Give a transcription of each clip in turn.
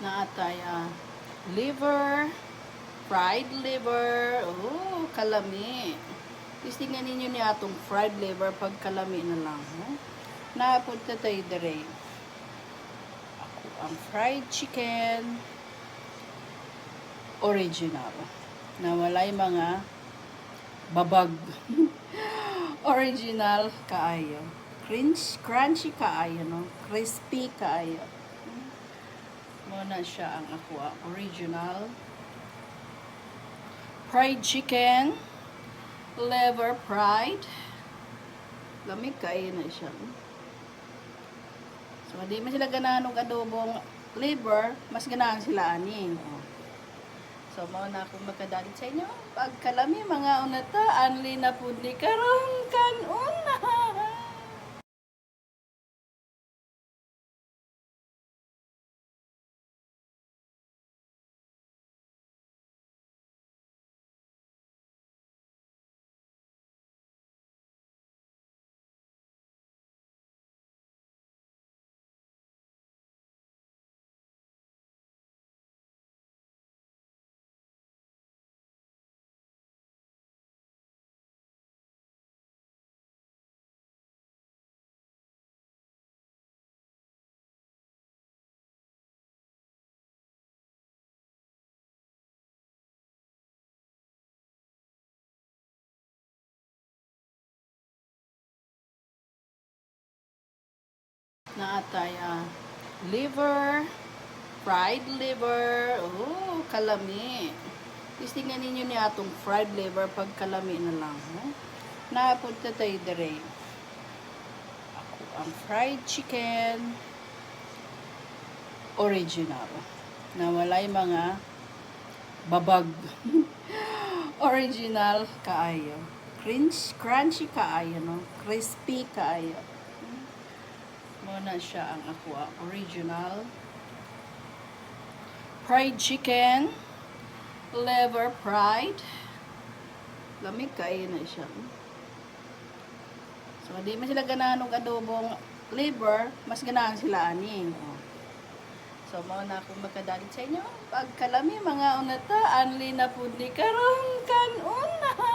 na atay ah, liver, fried liver, oh, kalami. Tistingan ninyo ni atong fried liver pag kalami na lang. No? Napunta tayo dire. Ako ang fried chicken original na walay mga babag. original kaayo. Crunch, crunchy kaayo, no? Crispy kaayo. Muna siya ang ako, ah, original. Fried chicken, liver fried. Lamig kaayo na siya. So, di man sila ganahan og adobong liver, mas ganahan sila ani. So, mao na akong magkadalit sa inyo. Pagkalami mga unata, anli na pud ni karon kanon na. atay ah, liver, fried liver, oh, kalami. Tistingan ninyo ni atong fried liver pag kalami na lang. No? Napunta tayo dire. Ako ang fried chicken original na walay mga babag. original kaayo. Crunch, crunchy kaayo, no? Crispy kaayo. Muna siya ang ah, original. Fried chicken, liver fried. Lamig kayo na siya. So, di man sila ganahan og adobong liver, mas ganahan sila ani. So, mao na akong magkadalit sa inyo. Pagkalami mga unata, anli na pud ni karon kanon na.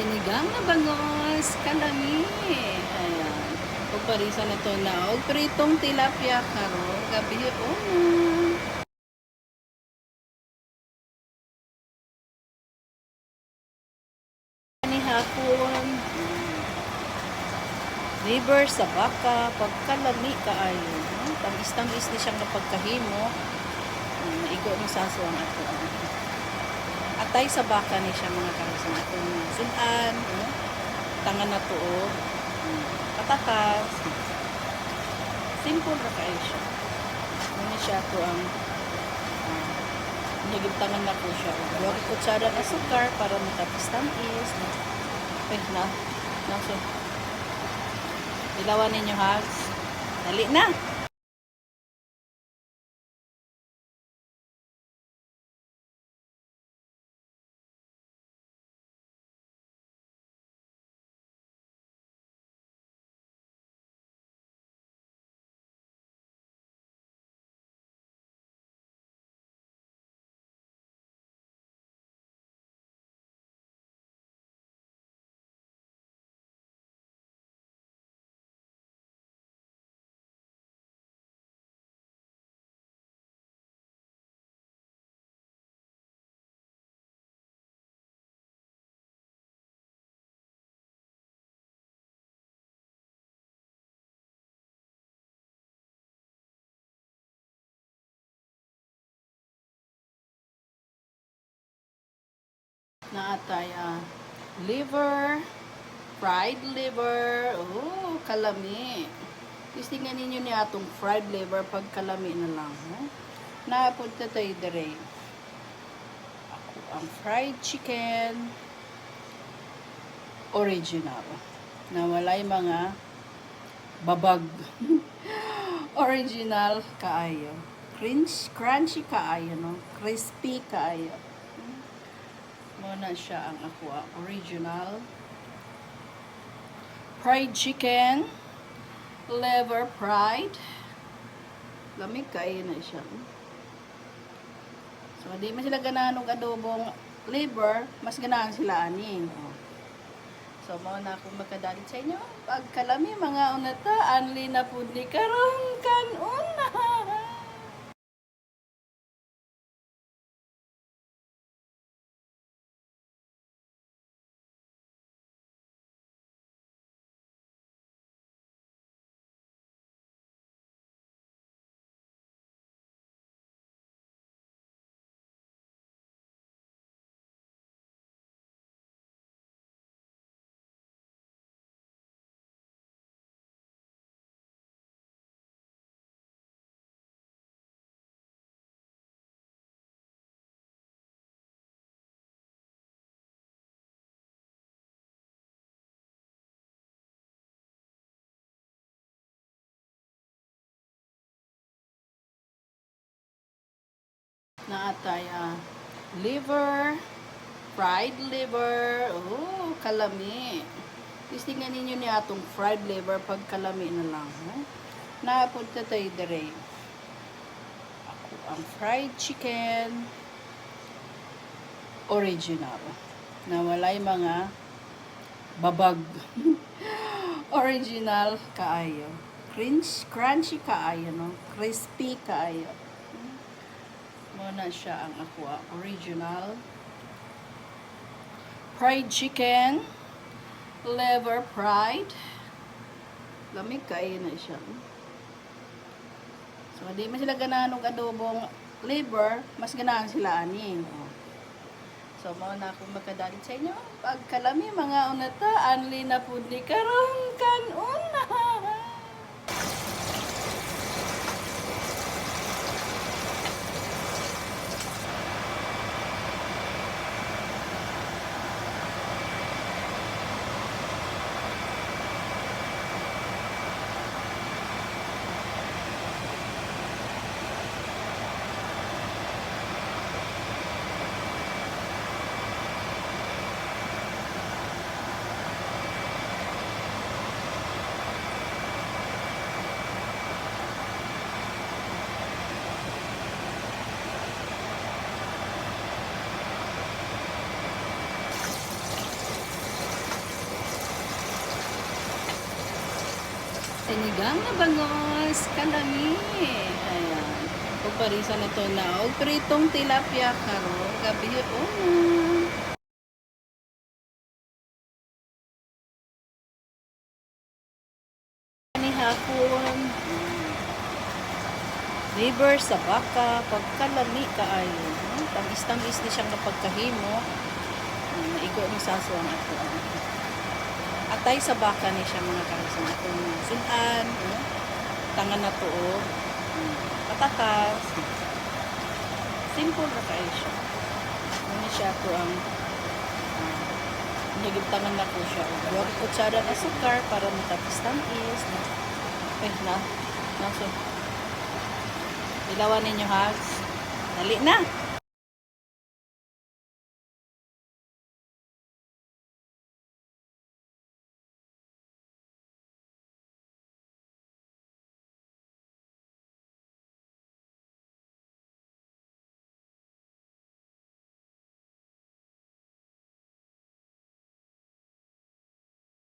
Sinigang na bangos, kalami. Ayan. Pagparisan na to na og pritong tilapia karo gabi oh. Ni hapon. Liver sa baka, pagkalami kaayo. No? Tamis-tamis ni siyang napagkahimo. Naigo mo sa ang ato. Atay sa baka ni siya mga karusan atong sudan. No? Tangan na tuo. Um, Patatas. Simple ra kaayo siya. Muna siya to ang uh, Nagibtangan na po siya. Huwag kutsara ng asukar para matamis-tamis. Eh, na. Na, so, Ilawan ninyo ha. Dali na. Na atay ah, liver, fried liver, oh, kalami. Tistingan ninyo ni atong fried liver pag kalami na lang. Oh. Napunta tayo dire. Ako ang fried chicken original na walay mga babag. original kaayo. Crunch, crunchy kaayo, no? Crispy kaayo. Muna siya ang ako, ah, original. Fried chicken. Liver fried. Lamig kaayo na siya. So, di man sila ganahan og adobong liver, mas ganahan sila ani. So, mao na akong magkadalit sa inyo. Pagkalami mga unata, anli na pud ni karong kanuna. na atay ah, liver, fried liver, oh, kalami. Tistingan ninyo ni atong fried liver pag kalami na lang. Oh. Napunta tayo dire. Ako ang fried chicken original na walay mga babag. original kaayo. Crunch, crunchy kaayo, no? Crispy kaayo. Muna siya ang aqua original. Fried chicken. Liver fried. Lamig kayo na siya. So, di man sila ganahan og adobong liver, mas ganahan sila ani. So, mao na akong magkadalit sa inyo. Pagkalami mga unata, anli na pud ni karong kanuna. Sinigang na bangos, kalami. Ayan. Pagparisa na to na. Og pritong tilapia karo. Gabi oh. Ni hapon. Liver sa baka, pagkalami kaayo. No? Tamis-tamis ni siyang napagkahimo. Naigo ni saso ang ato. Atay sa baka ni siya mga kalusan atong sunan, no? tangan na tuo, um, patatas. Simple ra kayo siya. Ano siya to ang uh, nagibtangan na ko siya. Huwag kutsara ng asukar para matapis-tamis. No? Eh, na. Naso. Ilawan ninyo ha. Dali na.